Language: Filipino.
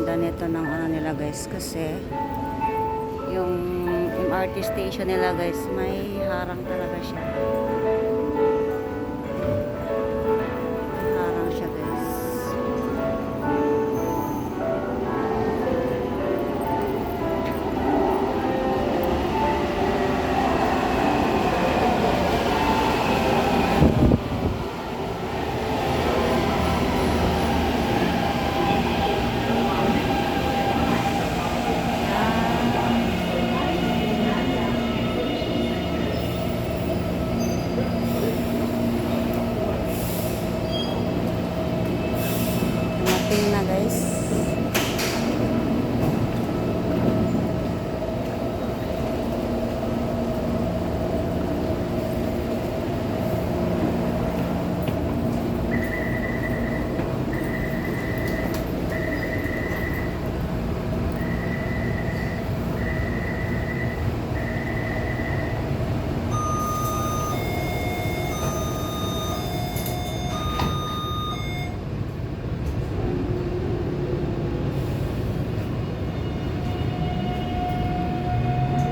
nito ng ano nila guys kasi yung MRT station nila guys may harang talaga siya. dumating na guys.